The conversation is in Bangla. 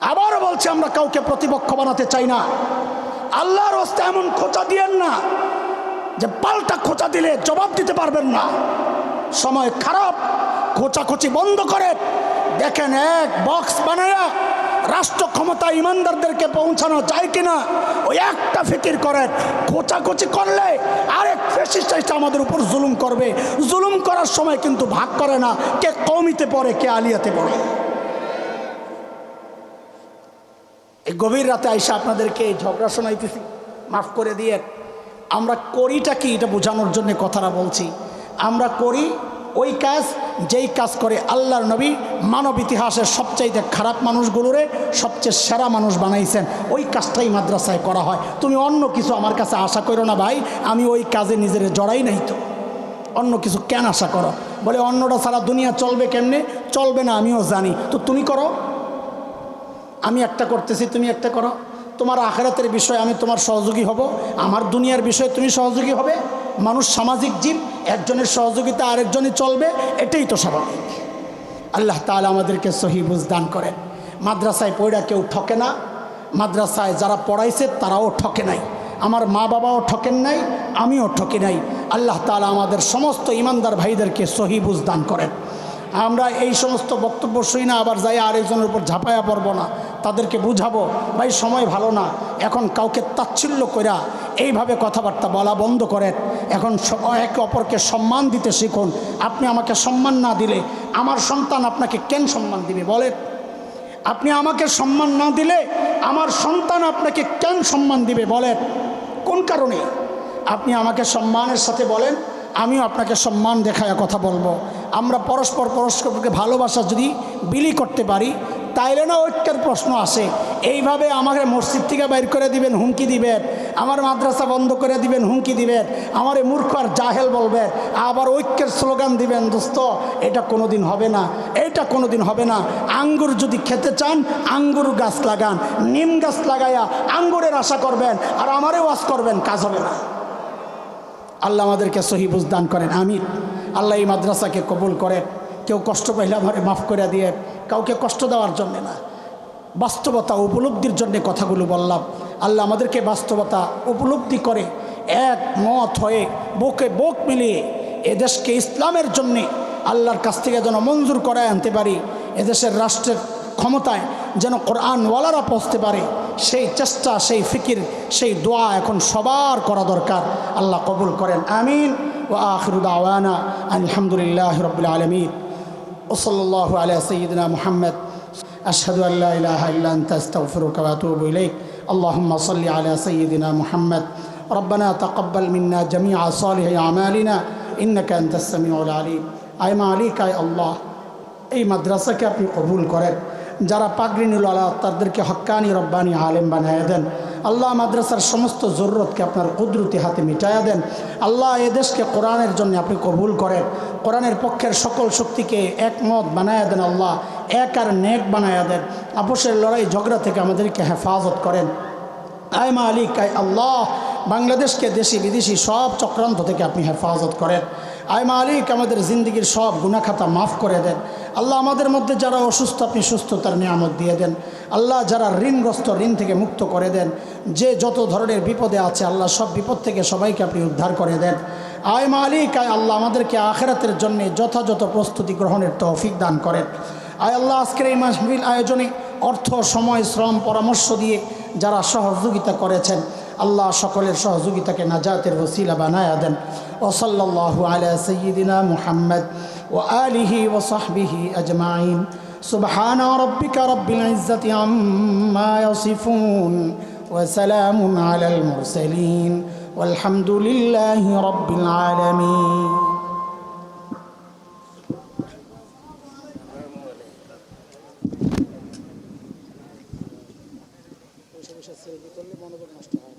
আবারও বলছি, আমরা কাউকে প্রতিপক্ষ বানাতে চাই না। আল্লাহর হস্তে এমন খোঁচা দিয়েন না যে পাল্টা খোঁচা দিলে জবাব দিতে পারবেন না। সময় খারাপ, খোঁচাখুচি বন্ধ করে দেখেন এক বক্স বানায়া রাষ্ট্র ক্ষমতা ইমানদারদেরকে পৌঁছানো যায় কিনা? ওই একটা ফিকির করেন, খোঁচাখুচি করলে আরেক ফেসিস্ট আমাদের উপর জুলুম করবে। জুলুম করার সময় কিন্তু ভাগ করে না, কে কৌমিতে পড়ে, কে আলিয়াতে পড়ে এই গভীর রাতে আইসা আপনাদেরকে ঝগড়া শোনাইতেছি। মাফ করে দিয়ে আমরা করিটা কি এটা বোঝানোর জন্য কথাটা বলছি। আমরা করি ওই কাজ, যেই কাজ করে আল্লাহর নবী মানব ইতিহাসের সবচাইতে খারাপ মানুষগুলোরে সবচেয়ে সেরা মানুষ বানাইছেন। ওই কাজটাই মাদ্রাসায় করা হয়। তুমি অন্য কিছু আমার কাছে আশা করো না ভাই, আমি ওই কাজে নিজের জড়াই নাই তো। অন্য কিছু কেন আশা করো? বলে অন্যটা সারা দুনিয়া চলবে কেমনে? চলবে না, আমিও জানি। তো তুমি করো। আমি একটা করতেছি, তুমি একটা করো। তোমার আখেরাতের বিষয়ে আমি তোমার সহযোগী হব। আমার দুনিয়ার বিষয়ে তুমি সহযোগী হবে। মানুষ সামাজিক জীব, একজনের সহযোগিতা আরেকজনই চলবে, এটাই তো স্বাভাবিক। আল্লাহ তাআলা আমাদেরকে সহি বুঝদান করেন। মাদ্রাসায় পড়া কেউ ঠকে না। মাদ্রাসায় যারা পড়াইছে, তারাও ঠকে নাই। আমার মা বাবাও ঠকেন নাই, আমিও ঠকি নাই। আল্লাহ তাআলা আমাদের সমস্ত ইমানদার ভাইদেরকে সহি বুঝদান করেন। আমরা এই সমস্ত বক্তব্য শুই না, আবার যাই আরেকজনের উপর ঝাঁপায়া পড়ব না। তাদেরকে বুঝাবো, ভাই, সময় ভালো না। এখন কাউকে তাচ্ছিল্য কইরা এইভাবে কথাবার্তা বলা বন্ধ করেন। এখন একে অপরকে সম্মান দিতে শিখুন। আপনি আমাকে সম্মান না দিলে আমার সন্তান আপনাকে কেন সম্মান দিবে বলেন? আপনি আমাকে সম্মান না দিলে আমার সন্তান আপনাকে কেন সম্মান দিবে বলেন? কোন কারণে? আপনি আমাকে সম্মানের সাথে বলেন, আমিও আপনাকে সম্মান দেখায় কথা বলব। আমরা পরস্পর পরস্পরকে ভালোবাসা যদি বিলি করতে পারি তাইলে না ঐক্যের প্রশ্ন আসে। এইভাবে আমাকে মসজিদ থেকে বাইর করে দিবেন, হুমকি দিবেন আমার মাদ্রাসা বন্ধ করে দিবেন, হুমকি দিবেন আমার এই মূর্খ আর জাহেল বলবেন আবার ঐক্যের স্লোগান দিবেন, দোস্ত, এটা কোনো দিন হবে না, এটা কোনো দিন হবে না। আঙ্গুর যদি খেতে চান, আঙ্গুর গাছ লাগান। নিম গাছ লাগাইয়া আঙ্গুরের আশা করবেন, আর আমারে ওয়াজ করবেন, কাজ হবে না। আল্লাহ আমাদেরকে সহি বুঝদান করেন আমির আল্লাহ এই মাদ্রাসাকে কবুল করেন। কেউ কষ্ট পাইলে আমারে মাফ করে দিয়ে কাউকে কষ্ট দেওয়ার জন্য না। বাস্তবতা উপলব্ধির জন্য কথাগুলো বললাম। আল্লাহ আমাদেরকে বাস্তবতা উপলব্ধি করে এক মত হয়ে বুকে বুক মিলিয়ে এদেশকে ইসলামের জন্যে আল্লাহর কাছ থেকে যেন মঞ্জুর করায় আনতে পারি, এদেশের রাষ্ট্রের ক্ষমতায় যেন কোরআনওয়ালারা পৌঁছতে পারে, সেই চেষ্টা, সেই ফিকির, সেই দোয়া এখন সবার করা দরকার। আল্লাহ কবুল করেন। আমিন। ও আখরুদ আওয়ানা আলহামদুলিল্লাহ রবিল আলমিন। ওসল্লাহ আলিয়া সঈদনা মোহাম্মদ أشهد أن لا إله إلا أنت أستغفرك وأتوب إليك اللهم صل على سيدنا محمد ربنا تقبل منا جميع صالح أعمالنا إنك أنت السميع العليم أي মালিক আয় আল্লাহ এই মাদ্রাসাকে আপনি কবুল করেন যারা পাগড়ি নিল আল্লাহ তাদেরকে হক্কানি রব্বানি আলেম বানায় দেন আল্লাহ মাদ্রাসার সমস্ত জরুরতকে আপনার কুদরতি হাতে মিটাইয়া দেন। আল্লাহ এদেশকে কোরআনের জন্য আপনি কবুল করেন। কোরআনের পক্ষের সকল শক্তিকে একমত বানায়া দেন আল্লাহ, এক আর নেক বানায়া দেন। আপোষের লড়াই, ঝগড়া থেকে আমাদেরকে হেফাজত করেন। আয় মালিক, আয় আল্লাহ, বাংলাদেশকে দেশি বিদেশি সব চক্রান্ত থেকে আপনি হেফাজত করেন। আয় মালিক, আমাদের জিন্দগির সব গুণাখাতা মাফ করে দেন। আল্লাহ আমাদের মধ্যে যারা অসুস্থ, আপনি সুস্থতার নিয়ামত দিয়ে দেন। আল্লাহ যারা ঋণগ্রস্ত, ঋণ থেকে মুক্ত করে দেন। যে যত ধরনের বিপদে আছে, আল্লাহ সব বিপদ থেকে সবাইকে আপনি উদ্ধার করে দেন। আয় মালিক, আয় আল্লাহ, আমাদেরকে আখেরাতের জন্য যথাযথ প্রস্তুতি গ্রহণের তৌফিক দান করেন। আয় আল্লাহ, আজকের এই মাহফিল আয়োজনে অর্থ, সময়, শ্রম, পরামর্শ দিয়ে যারা সহযোগিতা করেছেন আল্লাহ সকলের সহযোগিতাকে নাজাতের ওসিলা বানায়া দেন ওসল্লাহু আলা সঈদিনা মুহাম্মদ ও আলিহি ও সাহবিহি আজমাইন سبحان ربك رب العزة عما يصفون وسلام على المرسلين والحمد لله رب العالمين বসে বসে সেলফি করলে মনোযোগ নষ্ট হয়